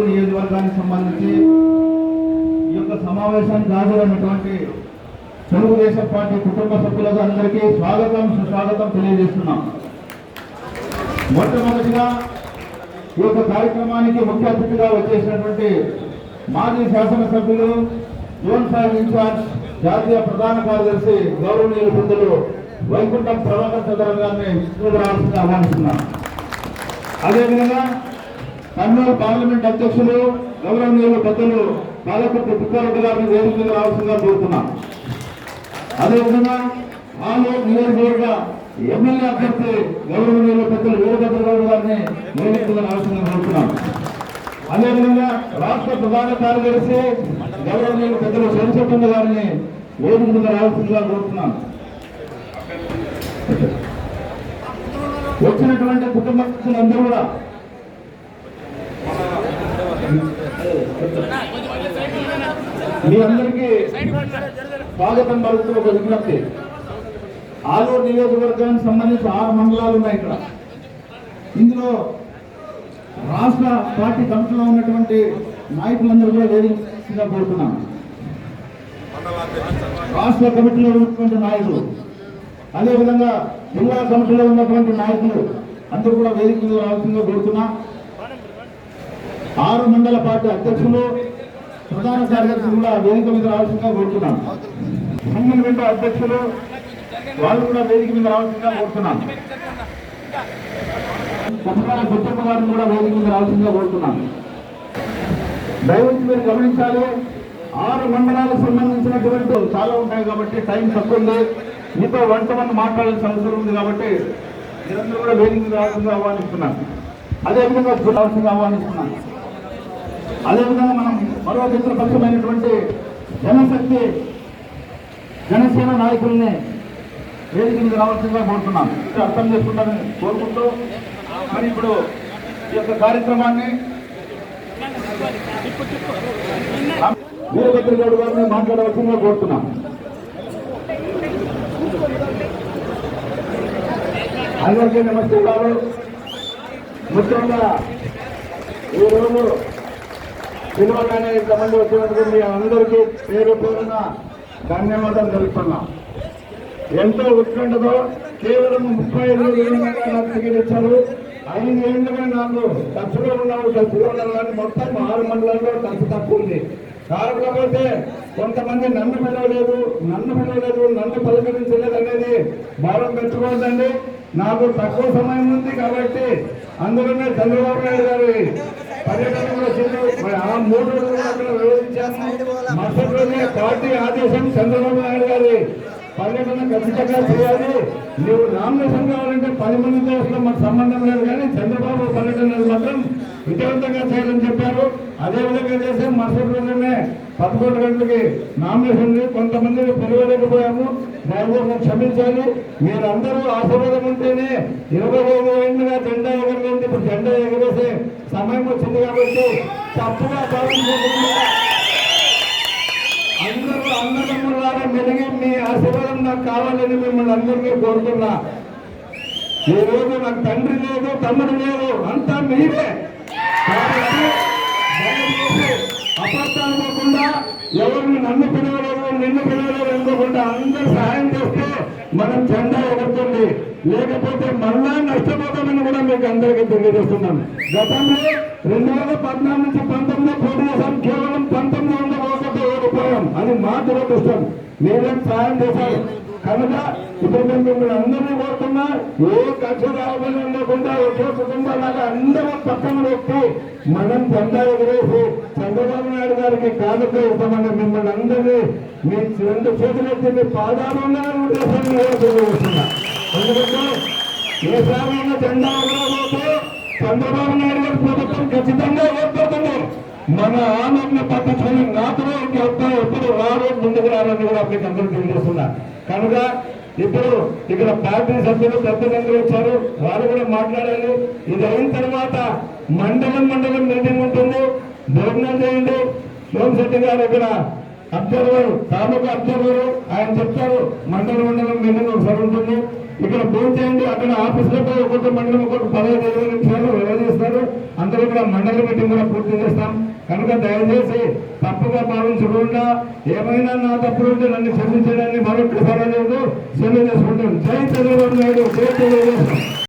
ఆలూరు నియోజకవర్గానికి సంబంధించి ఈ యొక్క సమావేశానికి హాజరైనటువంటి తెలుగుదేశం పార్టీ కుటుంబ సభ్యులకు అందరికీ స్వాగతం సుస్వాగతం తెలియజేస్తున్నాం. మొట్టమొదటిగా ఈ యొక్క కార్యక్రమానికి ముఖ్య అతిథిగా వచ్చేసినటువంటి మాజీ శాసనసభ్యులు జోన్ ఫైవ్ ఇన్ఛార్జ్ జాతీయ ప్రధాన కార్యదర్శి గౌరవనీయుల బృందులు వైకుంఠం ప్రభాకర్ చంద్ర గారిని రావాల్సింది ఆహ్వానిస్తున్నాం. అదేవిధంగా కర్నూలు పార్లమెంట్ అధ్యక్షులు గౌరవనీయులు పెద్దలు పాలకుర్తి తిప్పారెడ్డి గారిని వేదిక మీద రావాల్సిందిగా అదేవిధంగా ఆలో నియోజకవర్గ ఎమ్మెల్యే అభ్యర్థి గౌరవనీయులు పెద్దలు వీరభద్రరావు గారిని వేదిక మీద రావాల్సిందిగా కోరుతున్నాం. అదేవిధంగా రాష్ట్ర ప్రధాన కార్యదర్శి గౌరవనీయులు పెద్దలు శంకరచంద్ర గారిని వేదికగా రావాల్సిందిగా కోరుతున్నాం. వచ్చినటువంటి కుటుంబ సభ్యులందరూ కూడా మీ అందరికీ స్వాగతం పలుకుతూ ఒక విజ్ఞప్తి. ఆలూరు నియోజకవర్గానికి సంబంధించి ఆరు మండలాలు ఉన్నాయి ఇక్కడ. ఇందులో రాష్ట్ర పార్టీ కమిటీలో ఉన్నటువంటి నాయకులందరూ కూడా వేదికగా కోరుతున్నాను. రాష్ట్ర కమిటీలో ఉన్నటువంటి నాయకులు అదేవిధంగా జిల్లా కమిటీలో ఉన్నటువంటి నాయకులు అందరూ కూడా వేదిక మీద రావాల్సిందిగా కోరుతున్నా. ఆరు మండల పార్టీ అధ్యక్షులు ప్రధాన కార్యదర్శి కూడా వేదిక మీద రావాల్సిందిగా కోరుతున్నాం. సంఘం విండో అధ్యక్షులు వాళ్ళు కూడా వేదిక మీద రావాల్సిందిగా కోరుతున్నాం. కుటుంబాల గుర్తింపు గారిని కూడా వేదిక మీద రావాల్సిందిగా కోరుతున్నాం. దయవచ్చి మీరు గమనించాలి ఆరు మండలాలకు సంబంధించినటువంటి చాలా ఉంటాయి కాబట్టి టైం తక్కువ ఉంది. మీతో వంట మంది మాట్లాడాల్సిన అవసరం ఉంది కాబట్టి మీరందరూ కూడా వేదిక మీద రావాల్సిందిగా ఆహ్వానిస్తున్నాను అదేవిధంగా రావాల్సిందిగా ఆహ్వానిస్తున్నాను అదేవిధంగా మనం మరో మిత్రపక్షమైనటువంటి జనశక్తి జనసేన నాయకుల్ని వేదిక మీద రావాల్సిందిగా కోరుతున్నాం. అర్థం చేసుకుంటారని కోరుకుంటూ మరి ఇప్పుడు ఈ యొక్క కార్యక్రమాన్ని వీరభద్ర గౌడ్ గారిని మాట్లాడవలసిందిగా కోరుతున్నాం. అందరికీ నమస్కారాలు ముఖ్యంగా ఈరోజు విలువగానే ఇంతమంది వచ్చినందుకు మీ అందరికీ పేరు పేరున ధన్యవాదాలు తెలుపుతున్నాం. ఎంతో ఉత్కంఠతో కేవలం ముప్పై ఐదు వేలుగా నాకు టికెట్ ఇచ్చారు. ఐదు నాకు ఖర్చులో ఉన్నావు ఖర్చులో ఉన్నాను మొత్తం ఆరు మండలాల్లో ఖర్చు తక్కువ ఉంది. కాకపోతే కొంతమంది నన్ను పిలవలేదు నన్ను పిలవలేదు నన్ను పలకరించలేదు అనేది భావం పెట్టుకోవద్దండి. నాకు తక్కువ సమయం ఉంది కాబట్టి అందులోనే చంద్రబాబు నాయుడు గారి పర్యటన కూడా మరి ఆ మూడు రోజులు కూడా అక్కడ మరుసటి రోజే పార్టీ ఆదేశం చంద్రబాబు నాయుడు గారి పర్యటన ఖచ్చితంగా చేయాలి. నువ్వు నామినేషన్ కావాలంటే పది మందితో అసలు మాకు సంబంధం లేదు కానీ చంద్రబాబు పర్యటనలు మాత్రం విజయవంతంగా చేయాలని చెప్పారు. అదే విధంగా చేసే మరుసటి రోజునే పదకొండు గంటలకి నామినేషన్ కొంతమందిని పిలవలేకపోయాము దయచేసి క్షమించాలి. మీరందరూ ఆశీర్వాదం ఉంటేనే ఇరవై ఐదు ఏళ్ళుగా జెండా ఎగరలేదు. ఇప్పుడు జెండా ఎగరేసే సమయం వచ్చింది కాబట్టి తప్పుగా భావించకుండా అందరూ అన్నదమ్ములారా మెలిగి మీ ఆశీర్వాదం నాకు కావాలని మిమ్మల్ని అందరినీ కోరుతున్నా. ఈ రోజు నాకు తండ్రి లేదు తమ్ముడు లేదు అంతా మీరే. కాబట్టి అబద్ధాలు పోకుండా ఎవరిని నన్ను పిలవలేదు నిన్ను పిలవలేదు అనుకోకుండా అందరూ సహాయం చేస్తే మనం జెండా ఎగురుతుంది. లేకపోతే మళ్ళా నష్టపోతామని కూడా మీకు అందరికీ తెలియజేస్తున్నాను గతంలో రెండు వేల పద్నాలుగు నుంచి పంతొమ్మిది పోటీ చేశాం. కేవలం పంతొమ్మిది వందల ఒకటి రూపాయలు అది మా దురదృష్టం. మీరేం సహాయం చేశారు? కనుక ఇప్పుడు మేము మిమ్మల్ని అందరినీ కోరుతున్నా ఏ కక్ష రావాలని లేకుండా ఒకే కుటుంబాలాగా అందరం పక్కన పెట్టి మనం జెండా ఎగరేసి చంద్రబాబు నాయుడు గారికి కానుక ఇస్తామని మిమ్మల్ని అందరినీ మీ రెండు చేతులెత్తి మీ పాదాలు ఉన్నారని ఉద్దేశాన్ని తెలియజేస్తున్నా. ఎందుకంటే ఏ సారైనా జెండా ఎగరబోతే చంద్రబాబు నాయుడు గారి ప్రభుత్వం ఖచ్చితంగా ఏర్పడుతుంది మన ఆనందం పట్టించుకుని నాతో ఇంకెవరితో ఎప్పుడు రారు ముందుకు రారని కూడా మీకు అందరూ తెలియజేస్తున్నా. కనుక ఇప్పుడు ఇక్కడ పార్టీ సభ్యులు పెద్దలందరూ వచ్చారు. వారు కూడా మాట్లాడాలి. ఇది అయిన తర్వాత మండలం మండలం మీటింగ్ ఉంటుంది. భోజనం చేయండి. సోమశెట్టి గారు ఇక్కడ అబ్జర్వర్ తాలూకా అబ్జర్వర్ ఆయన చెప్తారు. మండలం మండలం మీటింగ్ ఒకసారి ఉంటుంది. ఇక్కడ ఫోన్ చేయండి. అక్కడ ఆఫీసులతో ఒక్కొక్క మండలం ఒక్కొక్క పదహైదు ఇరవై నిమిషాలు వ్యవహరిస్తారు అందరూ కూడా మండల మీటింగ్ కూడా పూర్తి చేస్తాం. కనుక దయచేసి తప్పుగా భావించకుండా ఏమైనా నా తప్పులు ఉంటే నన్ను క్షమించడాన్ని మరొకటి లేదు సెలవు చేసుకుంటాను జై చంద్రబాబు నాయుడు. జై తెలుగుదేశం